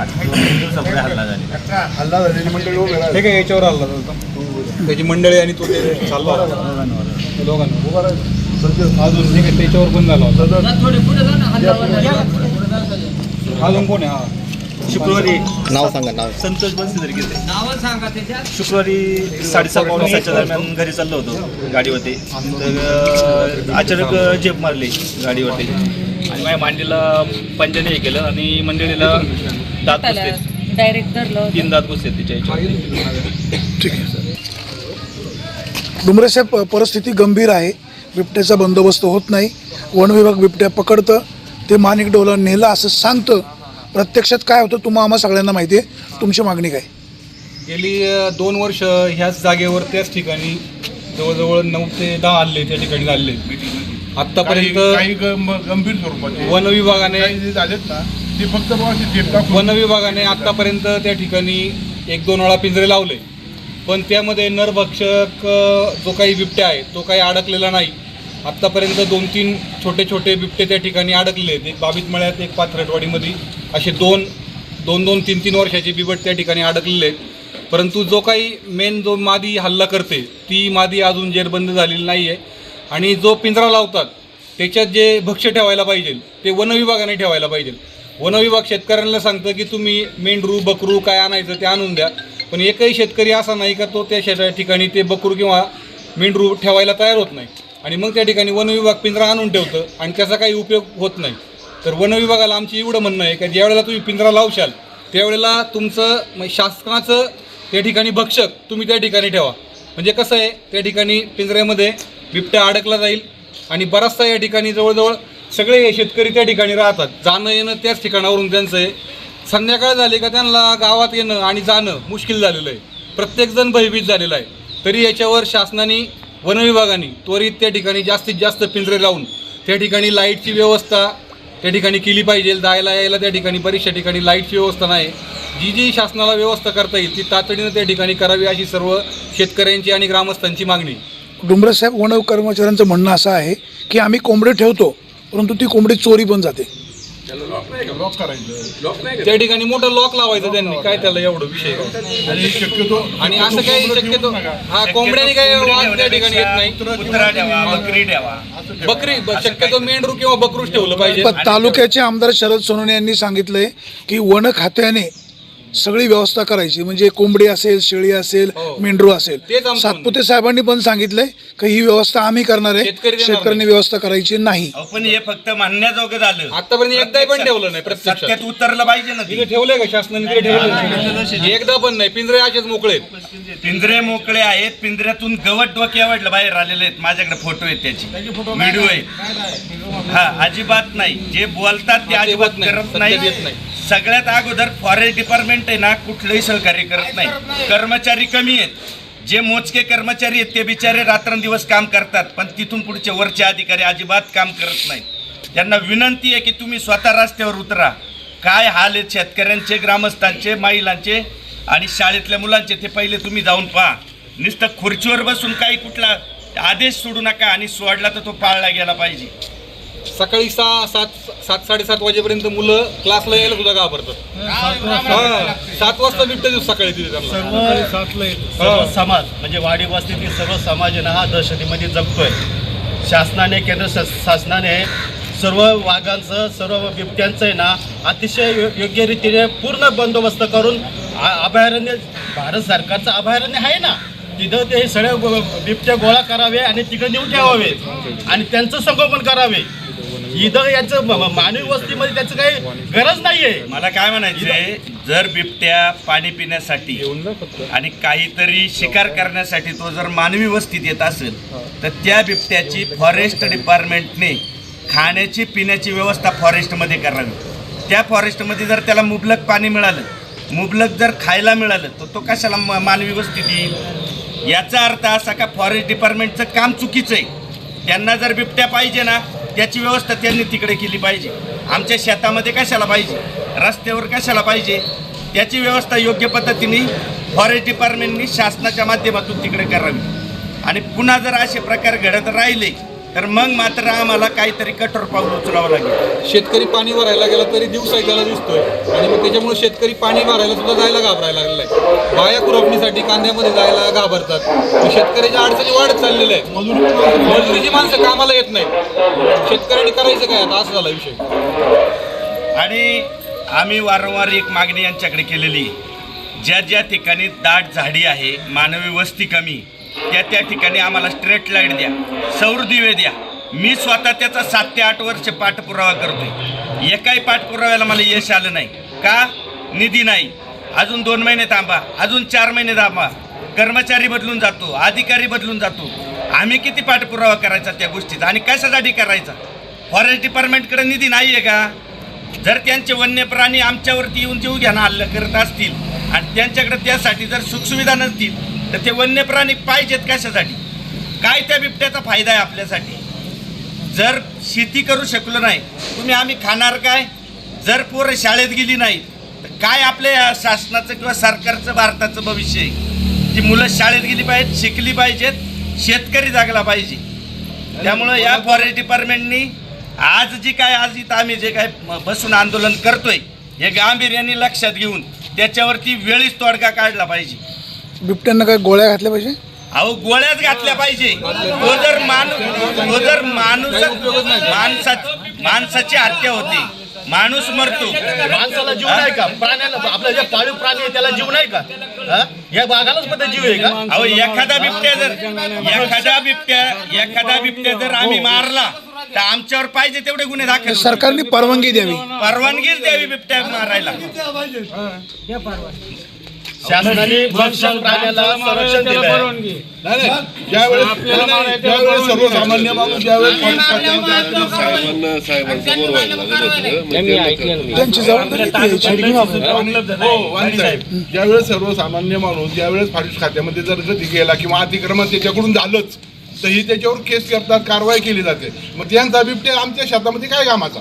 आज हल्ला झालेला. हल्ला झालेली मंडळी उभे. हे काय याच्यावर आला होता? त्याची मंडळी आणि तो ते चालला होता. दोघांना उभा. अजून हे काय त्याच्यावर पण झाला होता. अजून कोण आहे? हा. शुक्रवारी नाव सांगा नाव. संतोष बंसीधर घेते शुक्रवारी साडेसहा पावणे सातच्या दरम्यान घरी चाललो होतो गाडीवरती. तर अं, अचानक झेप मारली गाडीवरती. आणि माझ्या मांडीला पंजाने हे केलं आणि मंडळीला दात बसले डायरेक्ट धरलं होतं. तीन दात बसले तिच्या याच्यावरती. ठीक आहे. डुमरे साहेब परिस्थिती गंभीर आहे. बिबट्याचा बंदोबस्त होत नाही. वन विभाग बिबट्या पकडतं. ते माणिक डोला नेलं असं सांगतं. प्रत्यक्षात काय होतं तुम्हा आम्हा सगळ्यांना माहिती आहे. तुमची मागणी काय? गेली अ, दोन वर्ष ह्याच जागेवर त्याच ठिकाणी जवळजवळ नऊ ते दहा हल्ले त्या ठिकाणी झाले काही आतापर्यंत काही गं- गंभीर स्वरूपाचे. वन विभागाने काही जे झालेत ना. ते फक्त बुवा वन विभागाने आतापर्यंत त्या ठिकाणी एक दोन वेळा पिंजरे लावले. पण त्यामध्ये नरभक्षक जो काही बिबट्या आहे तो काही अडकलेला नाही. आत्तापर्यंत दोन तीन छोटे छोटे बिबटे त्या ठिकाणी अडकले आहेत. एक बाबीत मळ्यात एक पाथरटवाडीमध्ये. असे दोन दोन दोन तीन तीन वर्षाचे बिबट त्या ठिकाणी अडकलेले आहेत. परंतु जो काही मेन जो मादी हल्ला करते ती मादी अजून जेरबंद झालेली नाही आहे आणि जो पिंजरा लावतात त्याच्यात जे भक्ष्य ठेवायला पाहिजे ते वनविभागाने ठेवायला पाहिजे. वन विभाग शेतकऱ्यांना सांगतं की तुम्ही मेंढरू बकरू काय आणायचं ते आणून द्या. पण एकही शेतकरी असा नाही का तो त्या शेता ठिकाणी ते बकरू किंवा मेंढरू ठेवायला तयार होत नाही. आणि मग त्या ठिकाणी वन विभाग पिंजरा आणून ठेवतं आणि त्याचा काही उपयोग होत नाही. तर वन विभागाला आमची एवढं म्हणणं आहे का ज्यावेळेला तुम्ही पिंजरा लावशाल त्यावेळेला तुमचं मग शासनाचं त्या ठिकाणी भक्षक तुम्ही त्या ठिकाणी ठेवा. म्हणजे कसं आहे त्या ठिकाणी पिंजऱ्यामध्ये बिबट्या अडकला जाईल आणि बराचसा या ठिकाणी जवळजवळ सगळे हे शेतकरी त्या ठिकाणी राहतात. जाणं येणं त्याच ठिकाणावरून त्यांचं आहे. संध्याकाळ झाली का त्यांना गावात येणं आणि जाणं मुश्किल झालेलं आहे. प्रत्येकजण भयभीत झालेला आहे. तरी याच्यावर शासनाने वनविभागाने त्वरित त्या ठिकाणी जास्तीत जास्त पिंजरे लावून त्या ठिकाणी लाईटची व्यवस्था त्या ठिकाणी केली पाहिजे. जायला यायला त्या ठिकाणी बरीचशा ठिकाणी लाईटची व्यवस्था नाही. जी जी शासनाला व्यवस्था करता येईल ती तातडीनं त्या ठिकाणी करावी अशी सर्व शेतकऱ्यांची आणि ग्रामस्थांची मागणी. डुमरे साहेब वन कर्मचाऱ्यांचं म्हणणं असं आहे की आम्ही कोंबडे ठेवतो परंतु ती कोंबडी चोरी पण जाते. लॉक करायचं. त्या ठिकाणी मोठं लॉक लावायचं त्यांनी. काय त्याला एवढं विषय? काय? आणि शक्यतो आणि असं काही शक्यतो हा कोंबड्याने काही वाघ त्या ठिकाणी येत नाही. बकरी शक्यतो मेंढरू किंवा बकरूच ठेवलं पाहिजे. पण तालुक्याचे आमदार शरद सोनवणे यांनी सांगितलंय की वन खात्याने सगळी व्यवस्था करायची. म्हणजे कोंबडी असेल शेळी असेल हो. मेंढरू असेल. आमचं सातपुते साहेबांनी पण सांगितलंय की ही व्यवस्था आम्ही करणार आहे. शेतकरी देणार शेतकऱ्यांनी नाही. व्यवस्था करायची नाही. अहो, पण हे फक्त म्हणण्याजोगं झालं. आतापर्यंत एकदाही पण ठेवलं नाही प्रत्यक्षात. सत्यात उतरलं पाहिजे ना तिथे ते. ठेवलंय का शासनाने? तिथे ठेवलं एकदा पण नाही. पिंजरे असेच मोकळे आहेत. पिंजरे मोकळे आहेत. पिंजऱ्यातून गवत डोक्यावडलं बाहेर आलेले आहेत. माझ्याकडे फोटो आहेत त्याची. व्हिडिओ आहेत. हा अजिबात नाही. जे बोलतात ते अजिबात नाही. करत नाही. नाही. सगळ्यात अगोदर फॉरेस्ट डिपार्टमेंट आहे ना कुठलंही सहकार्य करत नाही. कर्मचारी कमी आहेत. जे मोजके कर्मचारी आहेत ते बिचारे रात्रंदिवस काम करतात पण तिथून पुढचे वरचे अधिकारी अजिबात काम करत नाही त्यांना विनंती आहे की तुम्ही स्वतः रस्त्यावर उतरा. काय हाल आहेत शेतकऱ्यांचे ग्रामस्थांचे महिलांचे आणि शाळेतल्या मुलांचे ते पहिले तुम्ही जाऊन पहा. नुसतं खुर्चीवर बसून काही कुठला आदेश सोडू नका आणि सोडला तर तो पाळला गेला पाहिजे. सकाळी सहा सात सात साडेसात वाजेपर्यंत मुलं क्लासला यायला सुद्धा घाबरतात. हा, सात वाजता बिबट्या दिवस सकाळी तिथे त्यांना. सर्व समाज म्हणजे वाडी वस्तीतील सर्व समाज आहे ना हा दहशतीमध्ये जगतोय. शासनाने केंद्र शास- शासनाने सर्व वाघांचं सर्व बिबट्यांचं आहे ना अतिशय यो- योग्य रीतीने पूर्ण बंदोबस्त करून आ- अभयारण्य भारत सरकारचं अभयारण्य आहे ना तिथं ते सगळे गो- बिबट्या गोळा करावे आणि तिकडे नेऊन ठेवावे. आणि त्यांचं संगोपन करावे. इथं यांचं मानवी वस्तीमध्ये त्याचं काही गरज नाहीये. मला काय म्हणायचंय जर बिबट्या पाणी पिण्यासाठी आणि काहीतरी शिकार करण्यासाठी तो जर मानवी वस्तीत येत असेल तर त्या बिबट्याची फॉरेस्ट डिपार्टमेंटने खाण्याची पिण्याची व्यवस्था फॉरेस्टमध्ये करावी. त्या फॉरेस्टमध्ये जर त्याला मुबलक पाणी मिळालं मुबलक जर खायला मिळालं तर तो कशाला म- मानवी वस्तीत येईल? याचा अर्थ असा का फॉरेस्ट डिपार्टमेंटचं काम चुकीचं आहे? त्यांना जर बिबट्या पाहिजे ना त्याची व्यवस्था त्यांनी तिकडे केली पाहिजे. आमच्या शेतामध्ये कशाला पाहिजे? रस्त्यावर कशाला पाहिजे? त्याची व्यवस्था योग्य पद्धतीने फॉरेस्ट डिपार्टमेंटनी शासनाच्या माध्यमातून तिकडे करावी. आणि पुन्हा जर असे प्रकार घडत राहिले तर मग मात्र आम्हाला काहीतरी कठोर पाऊल उचलावं लागेल. शेतकरी पाणी भरायला गेला तरी दिवसा त्याला दिसतोय. आणि मग त्याच्यामुळे शेतकरी पाणी भरायला सुद्धा जायला घाबरायला लागलेला आहे. बाया खुरपणीसाठी कांद्यामध्ये जायला घाबरतात. शेतकऱ्याच्या अडचणी वाढत चाललेल्या आहेत. मजुरीची माणसं कामाला येत नाहीत. शेतकऱ्यांनी करायचं काय आता? असं झाला विषय. आणि आम्ही वारंवार एक मागणी यांच्याकडे केलेली. ज्या ज्या ठिकाणी दाट झाडी आहे मानवी वस्ती कमी त्या त्या ठिकाणी आम्हाला स्ट्रेट लाइट द्या. सौर दिवे द्या. मी स्वतः त्याचा सात ते आठ वर्ष पाठपुरावा करतोय. एकाही पाठपुराव्याला मला यश आलं नाही. का? निधी नाही. अजून दोन महिने थांबा. अजून चार महिने थांबा. कर्मचारी बदलून जातो. अधिकारी बदलून जातो. आम्ही किती पाठपुरावा करायचा त्या गोष्टीचा? आणि कशासाठी करायचा? फॉरेस्ट डिपार्टमेंटकडे निधी नाही आहे का? जर त्यांचे वन्य प्राणी आमच्यावरती येऊन जीव घ्यानं हल्ला करत असतील आणि त्यांच्याकडे त्यासाठी जर सुखसुविधा नसतील तर ते वन्य प्राणी पाहिजेत कशासाठी? काय त्या बिबट्याचा फायदा आहे आपल्यासाठी? जर शेती करू शकलो नाही तुम्ही आम्ही खाणार काय? जर पोरं शाळेत गेली नाही तर काय आपल्या या शासनाचं किंवा सरकारचं भारताचं भविष्य आहे? ती मुलं शाळेत गेली पाहिजेत शिकली पाहिजेत शेतकरी जागला पाहिजे. त्यामुळं या फॉरेस्ट डिपार्टमेंटनी आज जी काय आज इथं आम्ही जे काय बसून आंदोलन करतोय हे गांभीर्याने लक्षात घेऊन त्याच्यावरती वेळीच तोडगा काढला पाहिजे. बिबट्यांना काय गोळ्या घातल्या पाहिजे? अहो गोळ्याच घातल्या पाहिजे. तो जर माणूस तो जर माणूस माणसा माणसाची हत्या होते. माणूस मरतो. माणसाला जीव नाही का? प्राण्याला आपलं जे पाळीव प्राणी आहे त्याला जीव नाही का? हा? या वाघालाच मध्ये जीव आहे का? अहो एखादा बिबट्या जर एखादा बिबट्या एखादा बिबट्या जर आम्ही मारला तर आमच्यावर पाहिजे तेवढे गुन्हे दाखल होतील. सरकारने परवानगी द्यावी. परवानगीच द्यावी बिबट्या मारायला. शासनाने भक्षण प्राण्याला संरक्षण दिलं ज्यावेळेस ज्यावेळेस सर्वसामान्य माणूस ज्यावेळेस आलेला साहेब, त्यांची जबाबदारी ती आहे. हो, वाणी साहेब. ज्यावेळेस सर्वसामान्य माणूस ज्यावेळेस खात्यामध्ये जर कधी गेला किंवा अतिक्रमण त्याच्याकडून झालंच तर ही त्याच्यावर केस करतात कारवाई केली जाते. मग त्यांचा बिबट्या आमच्या शेतामध्ये काय कामाचा?